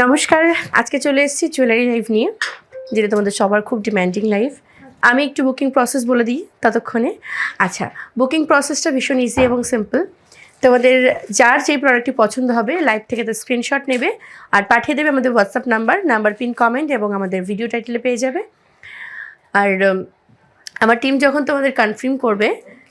নমস্কার, আজকে চলে এসেছি জুয়েলারি লাইভ নিয়ে, যেটা তোমাদের সবার খুব ডিম্যান্ডিং লাইফ আমি একটু বুকিং প্রসেস বলে দিই ততক্ষণে। আচ্ছা বুকিং প্রসেসটা ভীষণ ইজি এবং সিম্পল তোমাদের যার যেই প্রোডাক্টটি পছন্দ হবে লাইভ থেকে তো স্ক্রিনশট নেবে, আর পাঠিয়ে দেবে আমাদের WhatsApp number number pin comment এবং আমাদের ভিডিও টাইটেলে পেয়ে যাবে। আর আমার টিম যখন তোমাদের কনফার্ম করবে,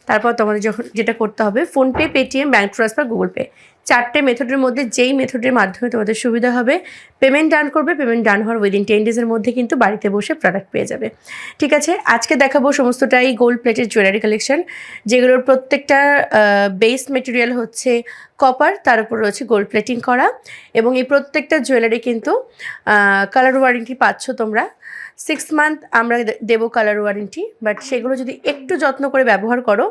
তারপর তোমাদের যখন যেটা করতে হবে PhonePe Paytm bank transfer Google Pay চারটে মেথডের মধ্যে যেই মেথডের মাধ্যমে তোমাদের সুবিধা হবে পেমেন্ট ডান করবে পেমেন্ট ডান হওয়ার উইদিন টেন ডেজের মধ্যে কিন্তু বাড়িতে বসে প্রোডাক্ট পেয়ে যাবে। ঠিক আছে? আজকে দেখাবো সমস্তটাই গোল্ড প্লেটের জুয়েলারি কালেকশন যেগুলোর প্রত্যেকটা বেস মেটেরিয়াল হচ্ছে কপার তার উপর রয়েছে গোল্ড প্লেটিং করা এবং এই প্রত্যেকটা জুয়েলারি কিন্তু কালার ওয়ারেন্টি পাচ্ছ তোমরা। সিক্স মান্থ আমরা দেবো কালার ওয়ারেন্টি বাট সেগুলো যদি একটু যত্ন করে ব্যবহার করো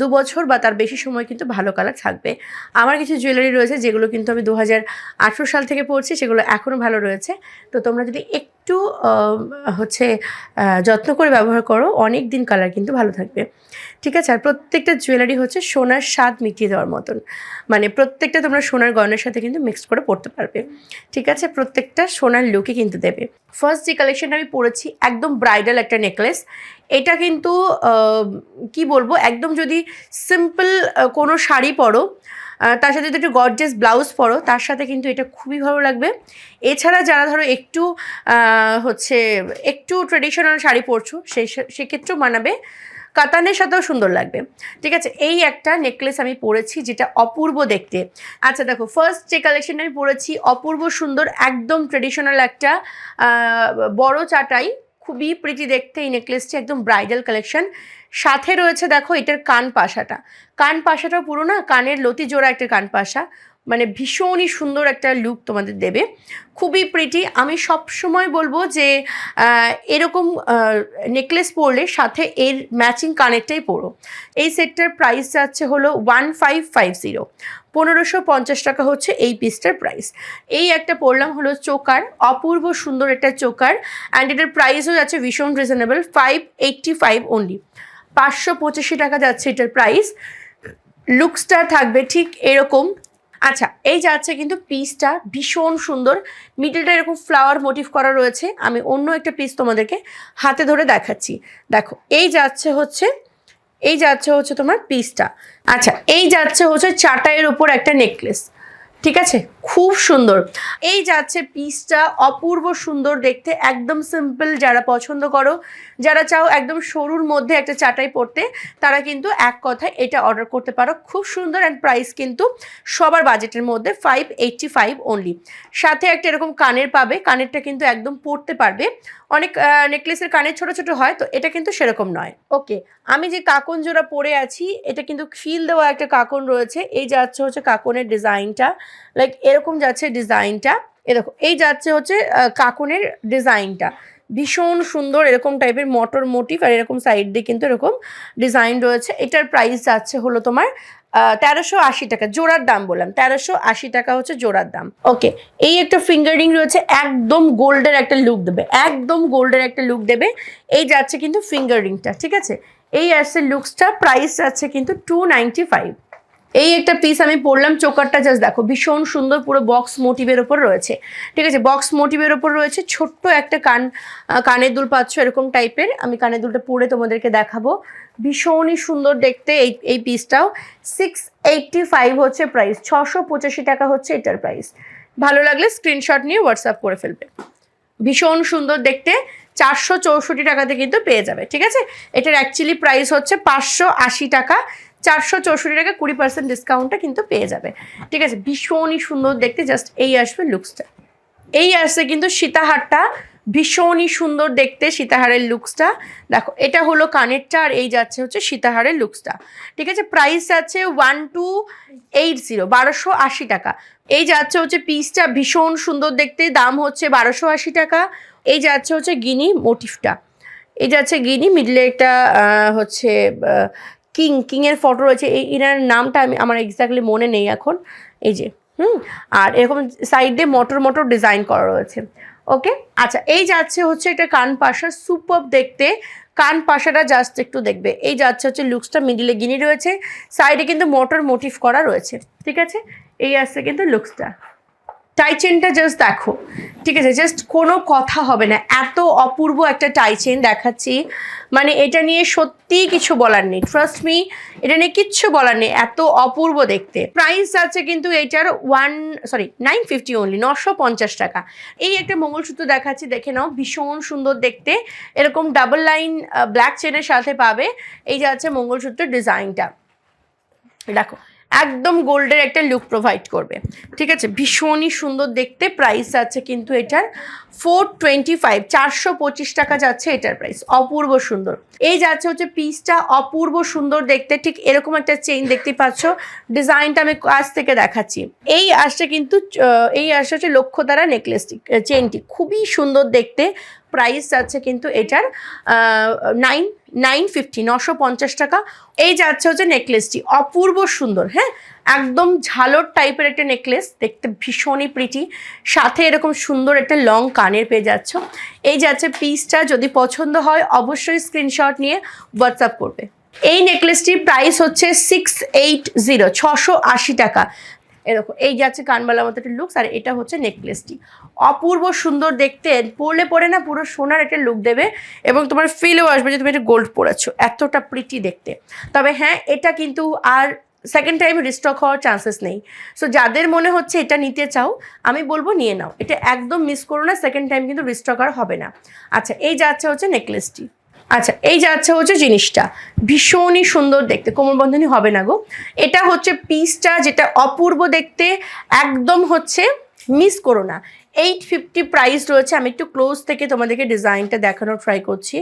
দু বছর বা তার বেশি সময় কিন্তু ভালো কালার থাকবে। আমার কিছু জুয়েলারি রয়েছে, যেগুলো কিন্তু আমি দু হাজার আঠেরো সাল থেকে পড়ছি সেগুলো এখনও ভালো রয়েছে। তো তোমরা যদি একটু হচ্ছে যত্ন করে ব্যবহার করো অনেক দিন কালার কিন্তু ভালো থাকবে। ঠিক আছে? আর প্রত্যেকটা জুয়েলারি হচ্ছে সোনার স্বাদ মিটিয়ে দেওয়ার মতন। মানে প্রত্যেকটা তোমরা সোনার গয়নার সাথে কিন্তু মিক্সড করে পড়তে পারবে। ঠিক আছে? প্রত্যেকটা সোনার লুকই কিন্তু দেবে। ফার্স্ট যে কালেকশনটা আমি পরেছি, একদম ব্রাইডাল একটা নেকলেস এটা কিন্তু কি বলব? একদম যদি সিম্পল কোনো শাড়ি পরো তার সাথে যদি একটু গর্জেস ব্লাউজ পরো, তার সাথে কিন্তু এটা খুবই ভালো লাগবে। এছাড়া যারা ধরো একটু হচ্ছে, একটু ট্রেডিশনাল শাড়ি পরছো, সেই সেক্ষেত্রেও মানাবে। কাতানের সাথেও সুন্দর লাগবে। ঠিক আছে? এই একটা নেকলেস আমি পরেছি যেটা অপূর্ব দেখতে। আচ্ছা দেখো ফার্স্ট যে কালেকশন আমি পরেছি, অপূর্ব সুন্দর, একদম ট্রেডিশনাল একটা বড় চাটাই, খুবই প্রিটি দেখতে এই নেকলেসটি একদম ব্রাইডাল কালেকশন সাথে রয়েছে, দেখো, এটার কান পাশাটা। কান পাশাটাও পুরো না, কানের লতি জোড়া একটা কান পাশা। মানে ভীষণই সুন্দর একটা লুক তোমাদের দেবে। খুবই প্রিটি আমি সব সময় বলব যে এরকম নেকলেস পরলে সাথে এর ম্যাচিং কানেরটাই পরো। এই সেটটার প্রাইস যাচ্ছে হলো ওয়ান ফাইভ ফাইভ জিরো পনেরোশো পঞ্চাশ টাকা হচ্ছে এই পিসটার প্রাইস এই একটা পরলাম হলো চোকার, অপূর্ব সুন্দর একটা চোকার। অ্যান্ড এটার প্রাইসও যাচ্ছে ভীষণ reasonable five eighty five only পাঁচশো পঁচাশি টাকা যাচ্ছে এটার প্রাইস লুকসটা থাকবে ঠিক এরকম। আচ্ছা এই যাচ্ছে কিন্তু পিসটা ভীষণ সুন্দর। মিডলটা এরকম ফ্লাওয়ার মোটিভ করা রয়েছে। আমি অন্য একটা পিস তোমাদেরকে হাতে ধরে দেখাচ্ছি। দেখো, এই যাচ্ছে হচ্ছে, এই যাচ্ছে হচ্ছে তোমার পিসটা আচ্ছা এই যাচ্ছে হচ্ছে চাটাইয়ের ওপর একটা নেকলেস ঠিক আছে? খুব সুন্দর। এই যাচ্ছে পিসটা অপূর্ব সুন্দর দেখতে, একদম সিম্পল যারা পছন্দ করো, যারা চাও একদম সরুর মধ্যে একটা চাটাই পড়তে তারা কিন্তু এক কথায় এটা অর্ডার করতে পারো। খুব সুন্দর অ্যান্ড প্রাইস কিন্তু সবার বাজেটের মধ্যে ফাইভ এইটটি ফাইভ অনলি সাথে একটা এরকম কানের পাবে, কানেরটা কিন্তু একদম পরতে পারবে। অনেক নেকলেসের কানের ছোট ছোট হয়, তো এটা কিন্তু সেরকম নয়। ওকে, আমি যে কাকন জোড়া পরে আছি, এটা কিন্তু ফিল দেওয়া একটা কাকন রয়েছে, এই যাচ্ছে হচ্ছে কাকনের ডিজাইনটা লাইক এরকম যাচ্ছে ডিজাইনটা। এ দেখো, এই যাচ্ছে হচ্ছে কাকনের ডিজাইনটা। ভীষণ সুন্দর এরকম টাইপের মটর মোটিভ আর এরকম সাইড দিয়ে কিন্তু এরকম ডিজাইন রয়েছে। এটার প্রাইস যাচ্ছে হলো তোমার তেরোশো আশি টাকা, জোড়ার দাম বললাম, তেরোশো আশি টাকা হচ্ছে জোড়ার দাম। ওকে এই একটা ফিঙ্গারিং রয়েছে, একদম গোল্ডের একটা লুক দেবে, একদম গোল্ডের একটা লুক দেবে। এই যাচ্ছে কিন্তু ফিঙ্গারিংটা ঠিক আছে? এই আসছে লুকসটা প্রাইস যাচ্ছে কিন্তু টু নাইনটি ফাইভ এই একটা পিস আমি পরলাম চোকারটা জাস্ট দেখো, ভীষণ সুন্দর পুরো বক্স মোটিভের ওপর রয়েছে। ঠিক আছে বক্স মোটিভের ওপর রয়েছে, ছোট্ট একটা কান কানের দুল পাচ্ছ এরকম টাইপের আমি কানের দুলটা পরে তোমাদেরকে দেখাবো। ভীষণই সুন্দর দেখতে এই এই পিসটাও সিক্স এইটটি ফাইভ হচ্ছে প্রাইস ছশো পঁচাশি টাকা হচ্ছে এটার প্রাইস ভালো লাগলে স্ক্রিনশট নিয়ে হোয়াটসঅ্যাপ করে ফেলবে। ভীষণ সুন্দর দেখতে, চারশো চৌষট্টি টাকাতে কিন্তু পেয়ে যাবে, ঠিক আছে? এটার অ্যাকচুয়ালি প্রাইস হচ্ছে পাঁচশো আশি টাকা। চারশো চৌষট্টি টাকা কুড়ি পার্সেন্ট ডিসকাউন্টটা কিন্তু পেয়ে যাবে। ঠিক আছে? ভীষণই সুন্দর দেখতে জাস্ট এই আসবে লুকসটা এই আসছে কিন্তু সীতাহারটা। ভীষণই সুন্দর দেখতে সীতাহারের লুকসটা দেখো, এটা হলো কানেরটা আর এই যাচ্ছে হচ্ছে সীতাহারের লুকসটা ঠিক আছে? প্রাইস যাচ্ছে ওয়ান টু এইট জিরো বারোশো আশি টাকা। এই যাচ্ছে হচ্ছে পিসটা ভীষণ সুন্দর দেখতে। দাম হচ্ছে বারোশো আশি টাকা। এই যাচ্ছে হচ্ছে গিনি মোটিভটা এই যাচ্ছে গিনি মিডলে একটা হচ্ছে কিং, কিংয়ের ফটো রয়েছে। এই ইনার নামটা আমি, আমার এক্স্যাক্টলি মনে নেই এখন। এই যে, হুম? আর এরকম সাইডে মোটর মোটর ডিজাইন করা রয়েছে। ওকে আচ্ছা এই যাচ্ছে হচ্ছে এটা কান পাশা সুপার দেখতে। কান পাশাটা জাস্ট একটু দেখবে। এই যাচ্ছে হচ্ছে লুকসটা মিডিলে গিনি রয়েছে। সাইডে কিন্তু মোটর মোটিভ করা রয়েছে। ঠিক আছে? এই আসছে কিন্তু লুকসটা টাই চেনটা জাস্ট দেখো, ঠিক আছে? জাস্ট কোনো কথা হবে না। এত অপূর্ব একটা টাই চেন দেখাচ্ছি। মানে এটা নিয়ে সত্যিই কিছু বলার নেই। ট্রাস্ট মি এটা নিয়ে কিচ্ছু বলার নেই। এত অপূর্ব দেখতে। প্রাইস আছে কিন্তু এইটার one sorry nine fifty only নশো পঞ্চাশ টাকা। এই একটা মঙ্গলসূত্র দেখাচ্ছি, দেখে নাও। ভীষণ সুন্দর দেখতে। এরকম ডাবল লাইন ব্ল্যাক চেনের সাথে পাবে। এই যে আছে মঙ্গলসূত্রের ডিজাইনটা দেখো। একদম গোল্ডের একটা লুক প্রোভাইড করবে। ঠিক আছে? ভীষণই সুন্দর দেখতে। প্রাইস আছে কিন্তু এটার ফোর টোয়েন্টি ফাইভ চারশো পঁচিশ টাকা যাচ্ছে এটার প্রাইস অপূর্ব সুন্দর। এই যাচ্ছে হচ্ছে পিসটা অপূর্ব সুন্দর দেখতে। ঠিক এরকম একটা চেইন দেখতে পাচ্ছ। ডিজাইনটা আমি কাছ থেকে দেখাচ্ছি। এই আসছে কিন্তু এই আসছে হচ্ছে লক্ষ্য দ্বারা নেকলেসটি চেইনটি খুবই সুন্দর দেখতে। প্রাইস আছে কিন্তু এটার নাইন নাইন ফিফটি নশো পঞ্চাশ টাকা। এই যাচ্ছে হচ্ছে নেকলেসটি অপূর্ব সুন্দর হ্যাঁ? একদম ঝালর টাইপের একটা নেকলেস দেখতে ভীষণই প্রিটি সাথে এরকম সুন্দর একটা লং কানের পেয়ে যাচ্ছ। এই যাচ্ছে পিসটা যদি পছন্দ হয়, অবশ্যই স্ক্রিনশট নিয়ে হোয়াটসঅ্যাপ করবে। এই নেকলেসটির প্রাইস হচ্ছে সিক্স এইট জিরো ছশো আশি টাকা। এরকম, এই যে যাচ্ছে কানবালা মতো একটা লুকস আর এটা হচ্ছে নেকলেসটি অপূর্ব সুন্দর দেখতে, পরলে পরে না পুরো সোনার একটা লুক দেবে এবং তোমার ফিলও আসবে যে তুমি একটা গোল্ড পরেছো, এতটা প্রিটি দেখতে। তবে হ্যাঁ এটা কিন্তু আর সেকেন্ড টাইম রিস্টক হওয়ার চান্সেস নেই। সো যাদের মনে হচ্ছে এটা নিতে চাও, আমি বলব নিয়ে নাও। এটা একদম মিস করো না সেকেন্ড টাইম কিন্তু রিস্টক আর হবে না। আচ্ছা এই যাচ্ছে হচ্ছে নেকলেসটি আচ্ছা এই যাচ্ছে হচ্ছে জিনিসটা। ভীষণই সুন্দর দেখতে কোমরবন্ধনী হবে না গো। এটা হচ্ছে পিসটা যেটা অপূর্ব দেখতে, একদম হচ্ছে মিস করো না। এইট ফিফটি প্রাইস রয়েছে, আমি একটু ক্লোজ থেকে তোমাদেরকে ডিজাইনটা দেখানোর ট্রাই করছি।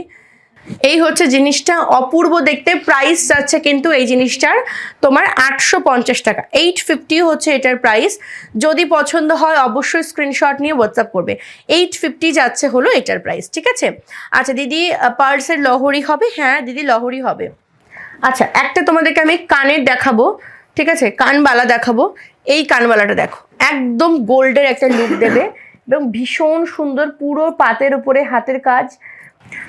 এই হচ্ছে জিনিসটা। অপূর্ব দেখতে প্রাইস যাচ্ছে কিন্তু এই জিনিসটার তোমার আটশো পঞ্চাশ টাকা। এইট ফিফটি হচ্ছে এটার প্রাইস যদি পছন্দ হয় অবশ্যই স্ক্রিনশট নিয়ে হোয়াটসঅ্যাপ করবে। এইট ফিফটি যাচ্ছে হলো এটার প্রাইস ঠিক আছে? আচ্ছা দিদি পার্সের লহরি হবে? হ্যাঁ দিদি, লহরি হবে। আচ্ছা একটা তোমাদেরকে আমি কানের দেখাবো, ঠিক আছে? কানবালা দেখাবো। এই কানবালাটা দেখো, একদম গোল্ডের একটা লুক দেবে। এবং ভীষণ সুন্দর, পুরো পাতের উপরে হাতের কাজ।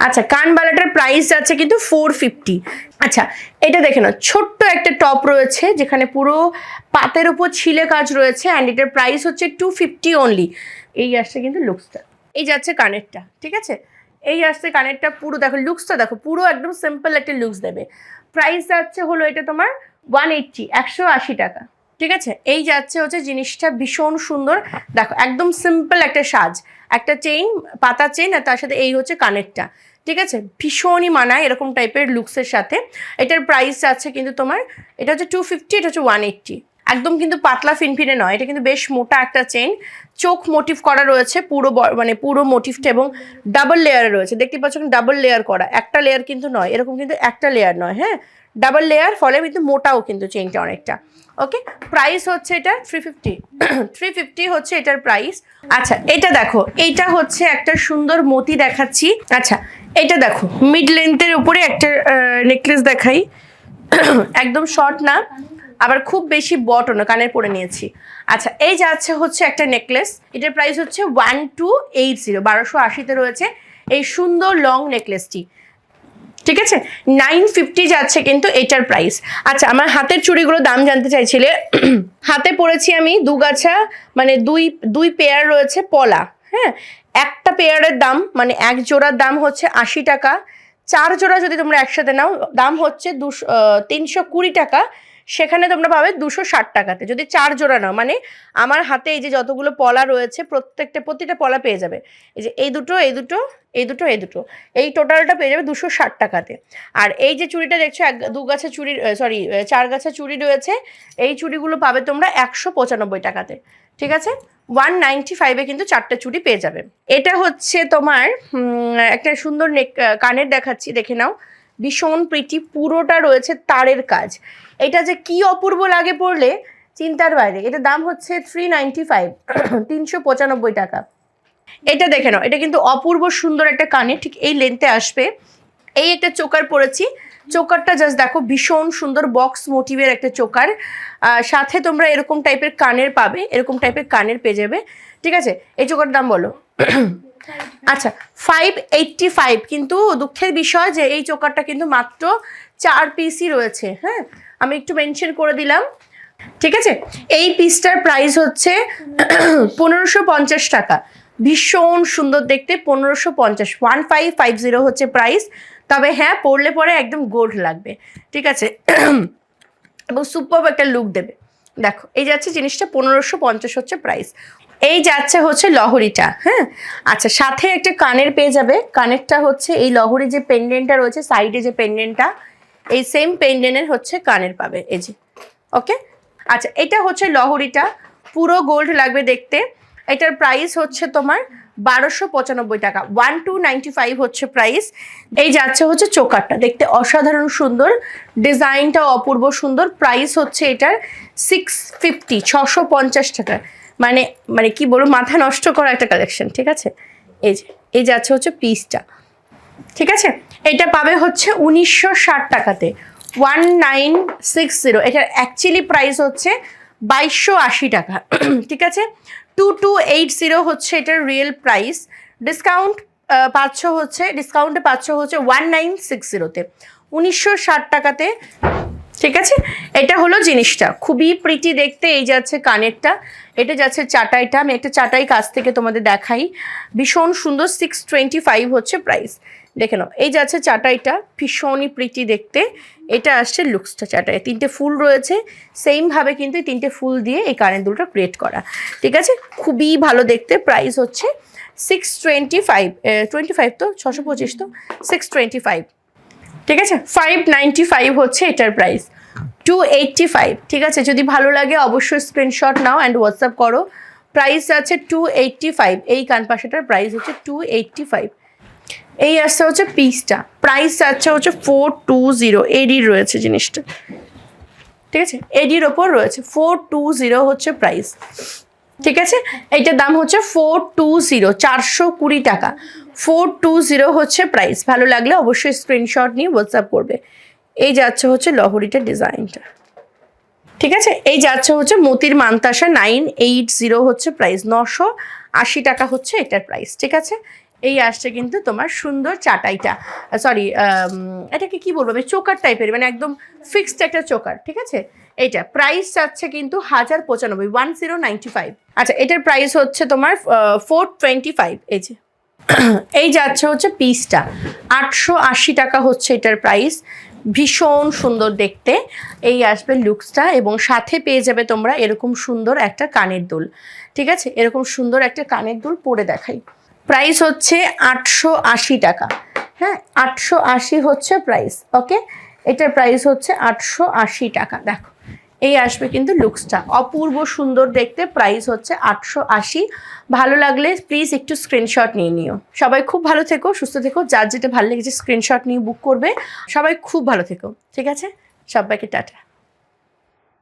আচ্ছা কানবালাটার প্রাইস আছে কিন্তু ফোর ফিফটি আচ্ছা এটা দেখে নাও, ছোট্ট একটা টপ রয়েছে, যেখানে পুরো পাতের উপর ছিলে কাজ রয়েছে অ্যান্ড এটার প্রাইস হচ্ছে টু ফিফটি অনলি এই আসছে কিন্তু লুকসটা এই যাচ্ছে কানেরটা, ঠিক আছে? এই আসছে কানেরটা পুরো, দেখো লুকসটা দেখো, পুরো একদম সিম্পল একটা লুকস দেবে। প্রাইস যাচ্ছে হলো এটা তোমার ওয়ান এইট্টি একশো আশি টাকা। ঠিক আছে? এই যাচ্ছে হচ্ছে জিনিসটা ভীষণ সুন্দর। দেখো, একদম সিম্পল একটা সাজ। একটা চেইন পাতা চেইন আর তার সাথে এই হচ্ছে কানেরটা। ঠিক আছে? ভীষণই মানায় এরকম টাইপের লুকসের সাথে। এটার প্রাইস আছে কিন্তু তোমার, এটা হচ্ছে টু ফিফটি এটা হচ্ছে ওয়ান এইট্টি একদম কিন্তু পাতলা ফিনফিনে নয়, এটা কিন্তু বেশ মোটা একটা চেইন চোখ মোটিভ করা রয়েছে পুরো মানে পুরো মোটিভটা এবং ডাবল লেয়ারে রয়েছে। দেখতে পাচ্ছ ডাবল লেয়ার করা। একটা লেয়ার কিন্তু নয়, এরকম কিন্তু একটা লেয়ার নয় হ্যাঁ? ডাবল লেয়ার, ফলে কিন্তু মোটাও কিন্তু চেইনটা অনেকটা। ওকে প্রাইস হচ্ছে এটা থ্রি ফিফটি থ্রি ফিফটি হচ্ছে এটার প্রাইস আচ্ছা এটা দেখো এইটা হচ্ছে একটা সুন্দর মতি দেখাচ্ছি। আচ্ছা এটা দেখো মিড লেন্থের উপরে একটা নেকলেস দেখাই। একদম শর্ট না, আবার খুব বেশি বটও না, কানের পরে নিয়েছি। আচ্ছা এই যাচ্ছে হচ্ছে একটা নেকলেস এটার প্রাইস হচ্ছে ওয়ান টু এইট জিরো বারোশো আশিতে রয়েছে। এই সুন্দর লং নেকলেসটি ঠিক আছে? নাইন ফিফটি যাচ্ছে কিন্তু এটার প্রাইস আচ্ছা আমার হাতের চুড়িগুলো দাম জানতে চাইছিলে। হাতে পরেছি আমি দু গাছা মানে দুই দুই পেয়ার রয়েছে পলা হ্যাঁ? একটা পেয়ারের দাম মানে এক জোড়ার দাম হচ্ছে আশি টাকা। চার জোড়া যদি তোমরা একসাথে নাও, দাম হচ্ছে দুশো তিনশো কুড়ি টাকা। সেখানে তোমরা পাবে দুশো ষাট টাকাতে। যদি চার জোড়া নাও মানে আমার হাতে এই যে যতগুলো পলা রয়েছে, প্রত্যেকটা, প্রতিটা পলা পেয়ে যাবে। এই যে এই দুটো এই দুটো এই দুটো এই দুটো। এই টোটালটা পেয়ে যাবে দুশো ষাট টাকাতে। আর এই যে চুড়িটা দেখছ, এক দু গাছা চুড়ি সরি চার গাছা চুড়ি রয়েছে, এই চুড়িগুলো পাবে তোমরা একশো পঁচানব্বই টাকাতে। ঠিক আছে? ওয়ান নাইনটি ফাইভে কিন্তু চারটে চুড়ি পেয়ে যাবে। এটা হচ্ছে তোমার একটা সুন্দর নেক কানের দেখাচ্ছি, দেখে নাও। ভীষণ প্রিটি পুরোটা রয়েছে তারের কাজ। এটা যে কি অপূর্ব লাগে পড়লে চিন্তার বাইরে। এটা দাম হচ্ছে থ্রি নাইনটি ফাইভ তিনশো পঁচানব্বই টাকা। এটা দেখে নাও, এটা কিন্তু অপূর্ব সুন্দর একটা কানে ঠিক এই লেন্থে আসবে। এই একটা চোকার পরেছি, চোকারটা জাস্ট দেখো ভীষণ সুন্দর বক্স মোটিভের একটা চোকার। সাথে তোমরা এরকম টাইপের কানের পাবে, এরকম টাইপের কানের পেয়ে যাবে, ঠিক আছে? এই চোকার দাম বলো। আচ্ছা ফাইভ এইটটি ফাইভ কিন্তু দুঃখের বিষয় যে এই চোকারটা কিন্তু মাত্র চার পিসই রয়েছে হ্যাঁ? আমি একটু মেনশন করে দিলাম। ঠিক আছে? এই পিসটার প্রাইস হচ্ছে পনেরোশো পঞ্চাশ টাকা। ভীষণ সুন্দর দেখতে, পনেরোশো পঞ্চাশ ওয়ান ফাইভ ফাইভ জিরো হচ্ছে প্রাইস তবে হ্যাঁ পরলে পরে একদম গোল্ড লাগবে। ঠিক আছে? এবং সুপার একটা লুক দেবে। দেখো, এই যাচ্ছে জিনিসটা, পনেরোশো পঞ্চাশ হচ্ছে প্রাইস এই যাচ্ছে হচ্ছে লহরিটা হ্যাঁ? আচ্ছা সাথে একটা কানের পেয়ে যাবে। কানেরটা হচ্ছে এই লহরি যে পেন্ডেন্টটা রয়েছে সাইডে যে পেন্ডেন্টটা এই সেম পেন্ডেন্টের হচ্ছে কানের পাবে। এই যে ওকে আচ্ছা এটা হচ্ছে লহরিটা। পুরো গোল্ড লাগবে দেখতে। এটার প্রাইস হচ্ছে তোমার বারোশো পঁচানব্বই টাকা। ওয়ান টু নাইনটি ফাইভ হচ্ছে প্রাইস এই যাচ্ছে হচ্ছে চোকারটা। দেখতে অসাধারণ সুন্দর, ডিজাইনটা অপূর্ব সুন্দর। প্রাইস হচ্ছে এটার সিক্স ফিফটি ছশো পঞ্চাশ টাকা। মানে মানে কি বলব, মাথা নষ্ট করা একটা কালেকশন ঠিক আছে? এই যে, এই যাচ্ছে হচ্ছে পিসটা ঠিক আছে? এটা পাবে হচ্ছে উনিশশো ষাট টাকাতে। ওয়ান নাইন সিক্স জিরো এটার অ্যাকচুয়ালি প্রাইস হচ্ছে বাইশশো আশি টাকা। ঠিক আছে? টু টু এইট জিরো হচ্ছে এটার রিয়েল প্রাইস ডিসকাউন্ট পাচ্ছ হচ্ছে ডিসকাউন্টে পাচ্ছ হচ্ছে ওয়ান নাইন সিক্স জিরোতে উনিশশো ষাট টাকাতে, ঠিক আছে? এটা হলো জিনিসটা। খুবই প্রিটি দেখতে, এই যাচ্ছে কানেরটা। এটা যাচ্ছে চাটাইটা। আমি একটা চাটাই কাছ থেকে তোমাদের দেখাই। ভীষণ সুন্দর সিক্স টোয়েন্টি ফাইভ হচ্ছে প্রাইস দেখে নাও। এই যাচ্ছে চাটাইটা ভীষণই প্রিটি দেখতে। এটা আসছে লুকসটা চাটাই তিনটে ফুল রয়েছে সেমভাবে কিন্তু এই তিনটে ফুল দিয়ে এই কানের দুলটা ক্রিয়েট করা। ঠিক আছে? খুবই ভালো দেখতে প্রাইস হচ্ছে six twenty five twenty five তো? ছশো পঁচিশ তো? সিক্স টোয়েন্টি ফাইভ ঠিক আছে? ফাইভ নাইনটি ফাইভ হচ্ছে এটার প্রাইস টু এইটটি ফাইভ ঠিক আছে? যদি ভালো লাগে অবশ্যই স্ক্রিনশট নাও অ্যান্ড হোয়াটসঅ্যাপ করো। প্রাইস আছে টু এইটটি ফাইভ এই কানপাশাটার প্রাইস হচ্ছে টু এইটটি ফাইভ এই আসছে হচ্ছে পিসটা প্রাইস যাচ্ছে হচ্ছে ফোর টু জিরো এডির রয়েছে জিনিসটা। ঠিক আছে? এডির ওপর রয়েছে। ফোর টু জিরো হচ্ছে প্রাইস ঠিক আছে? এইটার দাম হচ্ছে ফোর টু জিরো চারশো কুড়ি টাকা। ফোর টু জিরো হচ্ছে প্রাইস ভালো লাগলে অবশ্যই স্ক্রিনশট নিয়ে হোয়াটসঅ্যাপ করবে। এই যাচ্ছে হচ্ছে লহরিটার ডিজাইনটা। ঠিক আছে? এই যাচ্ছে হচ্ছে মতির মান্তাসা নাইন এইট জিরো হচ্ছে প্রাইস নশো আশি টাকা হচ্ছে এটার প্রাইস ঠিক আছে? এই আসছে কিন্তু তোমার সুন্দর চাটাইটা। সরি এটাকে কি বলব? আমি চোকার টাইপের মানে একদম ফিক্সড একটা চোকার, ঠিক আছে? এইটা প্রাইস যাচ্ছে কিন্তু হাজার পঁচানব্বই ওয়ান জিরো নাইনটি ফাইভ আচ্ছা এটার প্রাইস হচ্ছে তোমার ফোর টোয়েন্টি ফাইভ এই যে। এই যাচ্ছে হচ্ছে পিসটা আটশো আশি টাকা হচ্ছে এটার প্রাইস ভীষণ সুন্দর দেখতে। এই আসবে লুকসটা এবং সাথে পেয়ে যাবে তোমরা এরকম সুন্দর একটা কানের দুল। ঠিক আছে? এরকম সুন্দর একটা কানের দুল পরে দেখাই। প্রাইস হচ্ছে আটশো আশি টাকা। হ্যাঁ আটশো আশি হচ্ছে প্রাইস, ওকে? এটার প্রাইস হচ্ছে আটশো আশি টাকা। দেখো, এই আসবে কিন্তু লুকসটা। অপূর্ব সুন্দর দেখতে, প্রাইস হচ্ছে আটশো আশি। ভালো লাগলে প্লিজ একটু স্ক্রিনশট নিয়ে নিও। সবাই খুব ভালো থেকো, সুস্থ থেকো। যার যেটা ভালো লেগেছে, স্ক্রিনশট নিয়ে বুক করবে। সবাই খুব ভালো থেকো, ঠিক আছে? সবাইকে টাটা।